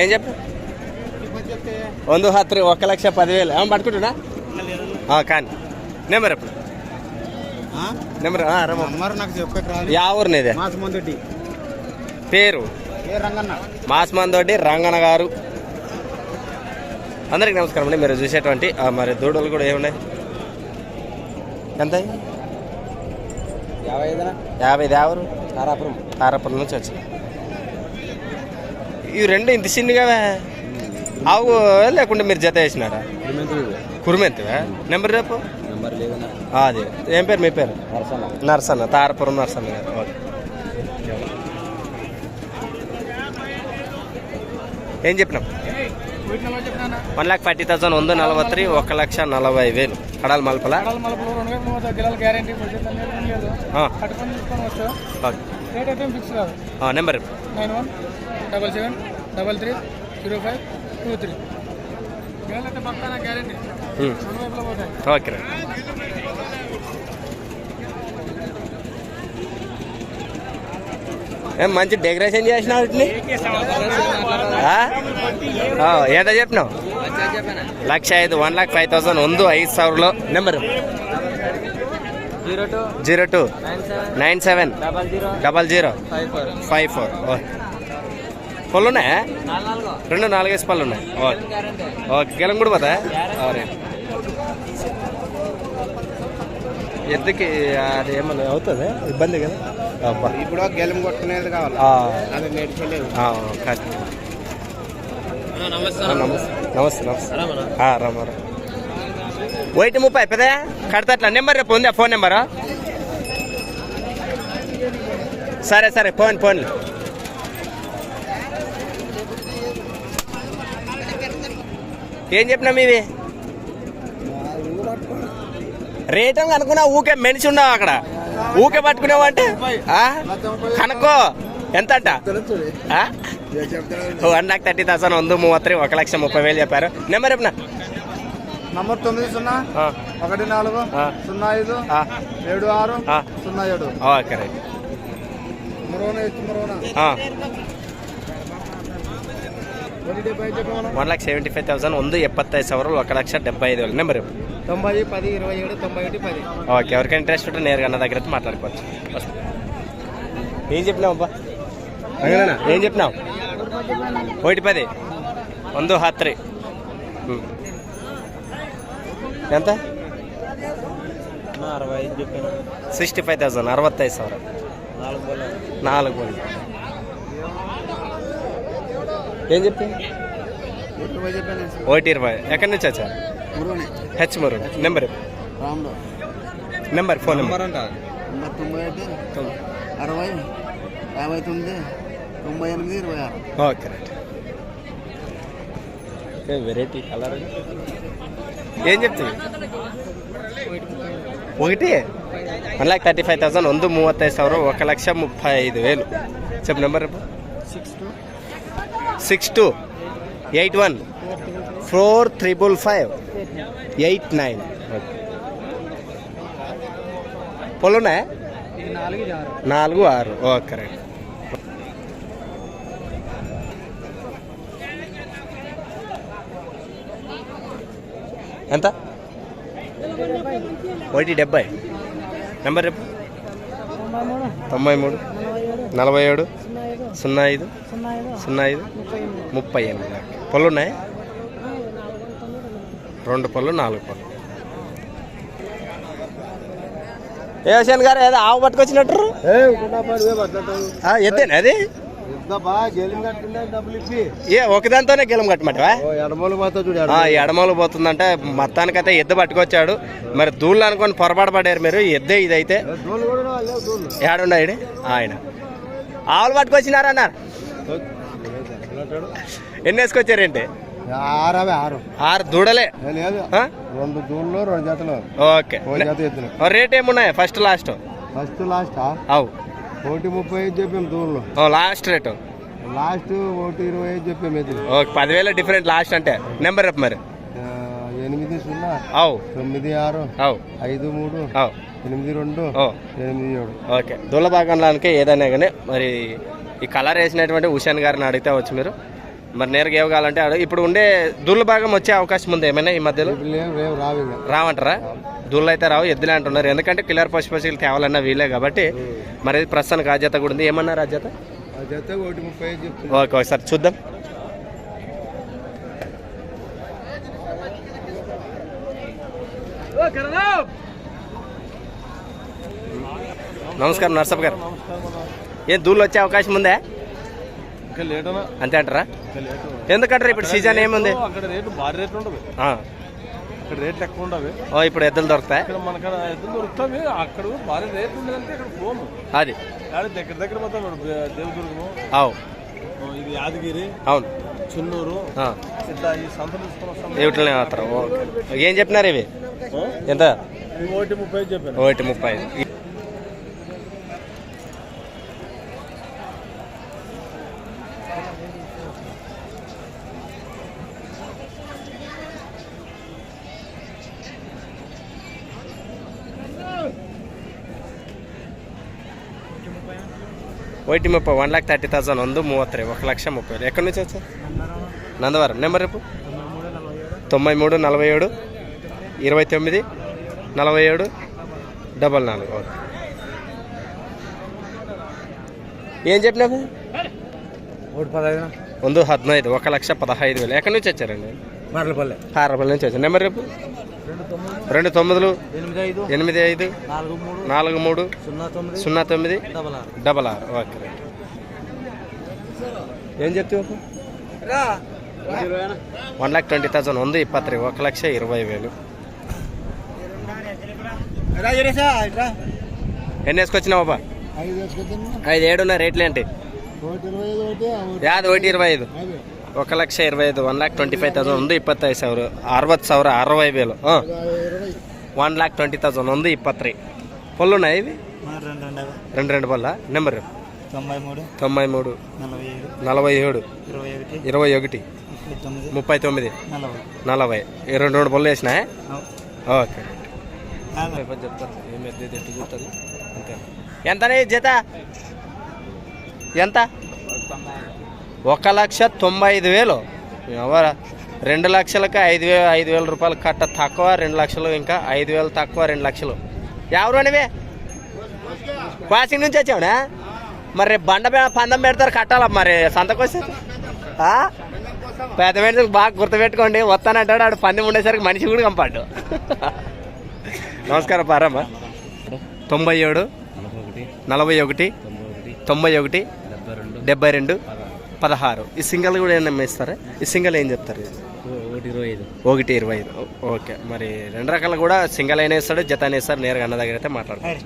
ఏం చెప్పు? వంద హత్రి ఒక లక్ష పదివేలు. ఏమో పట్టుకుంటున్నా? కానీ. నెంబర్ ఎప్పుడు నెంబర్ మాసమందుటి పేరు? ఏ రంగన్న? గారు. అందరికి నమస్కారం అండి. మీరు చూసేటువంటి మరి దూడలు కూడా ఏమున్నాయి? ఎంత యాభై ఐదునా? యాభై యావరు తారాపురం. తారాపురం నుంచి వచ్చినాయి. ఇవి రెండు ఇంత చిన్నగా ఆవు లేకుంటే మీరు జత వేసినారా? కురిమెంతివా? నెంబర్ రేపు అది ఏం పేరు? మీ పేరు? నరసన్న. తారపురం నర్సన్న గారు. ఓకే. ఏం చెప్పినాం వన్ లాక్ ఫార్టీ థౌసండ్ వంద నలభై ఒక లక్ష నలభై వేలు. కడాలి మలపల? ఓకే. డేట్ ఐటమ్ ఫిక్స్ కాదు number. Nine one double seven double three zero five two three guarantee పక్కన గ్యారెంటీ ఓకే ఏం మంచి డెకరేషన్ చేసిన వాటిని ఏదో చెప్పినావు? లక్ష ఐదు వన్ లాక్ ఫైవ్ థౌసండ్ ఉందో ఐదు సవర్లో number. Zero two? Nine seven? Double zero? Five four. Four. పళ్ళు ఉన్నాయా రెండు నాలుగేసి పళ్ళు ఉన్నాయి ఓకే ఓకే గెలం కూడా పోతా ఎద్దుకి అది ఏమన్నా అవుతుంది? ఇబ్బంది కదా? అబ్బా. ఇప్పుడు గెలం కొట్టుకునేది కావాలి? ఆ, అది నేర్చుకోలేదు. నమస్తే. నమస్తే. నమస్తే ఆ, రామా రా. ఒకటి ముప్పై. పెద్ద కడతట్లా నెంబర్ రేపు ఉందా. ఫోన్ నెంబరు సరే సరే. ఫోన్ ఫోన్ ఏం చెప్పినా మీవి? రేట్ అనుకున్నా ఊకే మెనిషి ఉన్నావు అక్కడ. ఊకే పట్టుకునేవా అంటే? కనుక్కో. ఎంత అంట ఆ? వన్ లాక్ థర్టీ థౌసండ్ వంద మూవత్రి ఒక లక్ష ముప్పై వేలు చెప్పారు. నెంబర్ చెప్పిన? నంబర్ తొమ్మిది సున్నా ఒకటి నాలుగు ఆ. సున్నా ఐదు ఆ, ఏడు ఆరు ఆ. సున్నా ఏడు ఓకే రైట్ మరోనా ఎత్తు మరోనా ఆ, ఒకటి డెబ్బై చెప్పమను one lakh seventy five thousand ಒಂದು ಎಪ್ಪತ್ತೈದು ಸಾವಿರ ఒక లక్ష డెబ్బై ఐదు వేలు నెంబర్ చెప్పు. తొంభై పది ఇరవై ఏడు తొంభై ఒకటి పది ఓకే ఎవరికైనా ఇంట్రెస్ట్ ఉంటే నేరుగా అన్న దగ్గర అయితే మాట్లాడుకోవచ్చు వస్తా. ఏం చెప్పినావు అబ్బా రంగనా ఏం చెప్పినావు ఒకటి పది ಒಂದು ಹತ್ರಿ ಹ್ಞೂ ఎంత? అరవై చెప్పాను. సిక్స్టీ ఫైవ్ థౌసండ్ అరవత్తైదు సార్. నాలుగు పోయి ఏం చెప్పి? ఒకటి ఇరవై. ఎక్కడి నుంచి వచ్చారు? హెచ్ మరు నెంబర్ నెంబర్ ఫోన్ నెంబర్ తొంభై ఒకటి అరవై యాభై తొమ్మిది తొంభై ఎనిమిది ఇరవై ఆరు. Okay right. వెరైటీ కలర్ ఏం చెప్తుంది ఒకటి one lakh thirty five thousand ಒಂದು ಮೂವತ್ತೈದು ಸಾವಿರ ఒక లక్ష ముప్పై ఐదు వేలు చెప్పు number six two six two eight one four triple five eight nine పొలం ఉన్నాయా ఇది నాలుగు ఇది ఆరు నాలుగు ఆరు ఓకే రైట్ ఎంత? ఒకటి డెబ్బై నెంబర్ రేపు తొంభై మూడు నలభై ఏడు సున్నా ఐదు సున్నా ఐదు ముప్పై ఎనిమిది. పళ్ళు ఉన్నాయి రెండు పళ్ళు నాలుగు పళ్ళు. ఏ హుసేన్ గారు ఏదో ఆవు పట్టుకొచ్చినట్టు ఎద్దేనా అది? ఏ ఒకదాంతోనే గెలం కట్టమంటవా? ఎడమలు పోతా చూడు ఆ, ఈ ఎడమలు పోతుందంటే మొత్తానికైతే ఎద్దు పట్టుకొచ్చాడు. మరి దూళ్ళు అనుకొని పొరపాటు పడారు మీరు ఎద్దే ఇదైతే. ఏడున్నాడు ఆయన. ఆవులు పట్టుకొచ్చినారు అన్నారు? ఎన్ని వేసుకొచ్చారేంటి ఆరవే ఆరు. ఆరు దూడలే. లేదు? రెండు రెండు జతలు. ఓకే. రేట్ ఏమున్నాయి ఫస్ట్ లాస్ట్? First last? అవు. ఒకటి ముప్పై ఐదు చెప్పాం దూళ్ళు ఓ, లాస్ట్ రేటు. లాస్ట్ ఒకటి ఇరవై ఐదు చెప్పాం ఎత్తులు ఓకే పదివేల డిఫరెంట్ లాస్ట్ అంటే. నెంబర్ చెప్పు మరి. ఎనిమిది సున్నా అవు. తొమ్మిది ఆరు అవు. ఐదు మూడు అవు. ఎనిమిది రెండు ఎనిమిది ఏడు. ఓకే. దూల భాగంలోనికి ఏదైనా కానీ మరి ఈ కలర్ వేసినటువంటి ఉషాన్ గారిని అడిగితే వచ్చు మీరు. మరి నేరుగా ఇవ్వగాలంటే. ఇప్పుడు ఉండే దూళ్ళ భాగం వచ్చే అవకాశం ఉంది ఏమైనా ఈ మధ్యలో? రేపు రావంటారా? దూళ్ళు అయితే రావు ఎద్దులే అంటున్నారు. ఎందుకంటే కిల్లర్ పశు పశువులు తేవాలన్నా వీలే కాబట్టి మరి ప్రస్తుతానికి ఆజ్యత కూడా ఉంది. ఏమన్నారు ఆ జత చెప్తుంది ఓకే ఒకసారి చూద్దాం. నమస్కారం నర్సప్ గారు. ఏం దూళ్ళు వచ్చే అవకాశం ఉందా? ఇంకా లేటనా అంతే అంటారా? ఎందుకంటారా ఇప్పుడు సీజన్ ఏముంది? ఇక్కడ రేట్లు ఎక్కువ ఉండవు. ఓ ఇప్పుడు ఎద్దులు దొరుకుతాయి? ఇక్కడ మనకు ఎద్దులు దొరుకుతాయి అక్కడ భారీ రేట్లు ఉండదంటే ఇక్కడ పోము. అది. కానీ దగ్గర దగ్గర మొత్తం దేవదుర్గము అవు. ఇది యాదగిరి అవును. చెన్నూరు ఈ సంతలు ఇవిట్లనే అవుతారు ఓకే. ఏం చెప్పినారు ఇవి? ఎంత? ఒకటి ముప్పై చెప్పాను. ఒకటి ముప్పై. ఒకటి ముప్పై వన్ ల్యాక్ థర్టీ థౌసండ్ ಒಂದು ಮೂವತ್ತು ఒక లక్ష ముప్పై వేలు ఎక్కడి నుంచి వచ్చారు నందవరం నెంబర్ రేపు తొంభై మూడు నలభై ఏడు ఇరవై తొమ్మిది నలభై ఏడు డబల్ నాలుగు ఓకే ఏం చెప్పినావు ఒకటి పదహైదు ಒಂದು ಹದಿನೈದು ఒక లక్ష పదహైదు వేలు ఎక్కడి నుంచి వచ్చారండి మరలపల్లె హారపల్లి నుంచి వచ్చారు నెంబర్ రేపు రెండు తొమ్మిదిలు ఎనిమిది ఐదు నాలుగు మూడు సున్నా తొమ్మిది డబల్ ఆరు. ఓకే. ఏం చెప్తావు వన్ ల్యాక్ ట్వంటీ థౌసండ్ ఉంది ఇప్పత్రి ఒక లక్ష ఇరవై వేలు. ఎన్ని వేసుకొచ్చినావు బాబా ఐదు ఏడున్న రేట్లు ఏంటి? యాది ఒకటి ఇరవై ఐదు. ఒక లక్ష ఇరవై ఐదు one lakh twenty five thousand ಒಂದು ಇಪ್ಪತ್ತೈದು ಸಾವಿರ ಅರವತ್ತು ಸಾವಿರ ಅರವೈ ವೇಲು ಹಾಂ ఇరవై వన్ ల్యాక్ ట్వంటీ థౌసండ్ ಒಂದು ఇప్పత్రి పళ్ళు ఉన్నాయి ఇవి రెండు రెండు రెండు రెండు పళ్ళ నెంబర్ తొంభై మూడు తొంభై మూడు నలభై ఏడు నలభై ఏడు ఇరవై ఒకటి ఇరవై ఒకటి ముప్పై తొమ్మిది ముప్పై తొమ్మిది నలభై నలభై ఈ రెండు రెండు పళ్ళు వేసినా ఓకే చెప్తారు ఏం పెద్ద ఎట్టు చూస్తారు అంతే ఎంతనే జత ఎంత ఒక లక్ష తొంభై ఐదు వేలు. ఎవరు? రెండు లక్షలకి ఐదు వే ఐదు వేల రూపాయలు కట్ట తక్కువ రెండు లక్షలు ఇంకా ఐదు వేలు తక్కువ రెండు లక్షలు. ఎవరు అనివే? వాసింగ్ నుంచి వచ్చావునా? మరి రేపు బండ పందం పెడతారు కట్టాలా మరి? సంతకొస్తే పెద్ద మనుషులు బాగా గుర్తుపెట్టుకోండి. వస్తానంటాడు ఆడు పందెం ఉండేసరికి మనిషి కూడా కంపాడు. నమస్కారం పారమ్మ. తొంభై ఏడు నలభై ఒకటి తొంభై ఒకటి డెబ్బై రెండు పదహారు. ఈ సింగల్ కూడా ఏమన్నా ఇస్తారా? ఈ సింగల్ ఏం చెప్తారు? ఒకటి ఇరవై ఐదు. ఒకటి ఇరవై ఐదు. ఓకే. మరి రెండు రకాలు కూడా సింగల్ అయినా ఇస్తాడు జత అయినా ఇస్తారు నేరుగా అన్న దగ్గర అయితే మాట్లాడతారు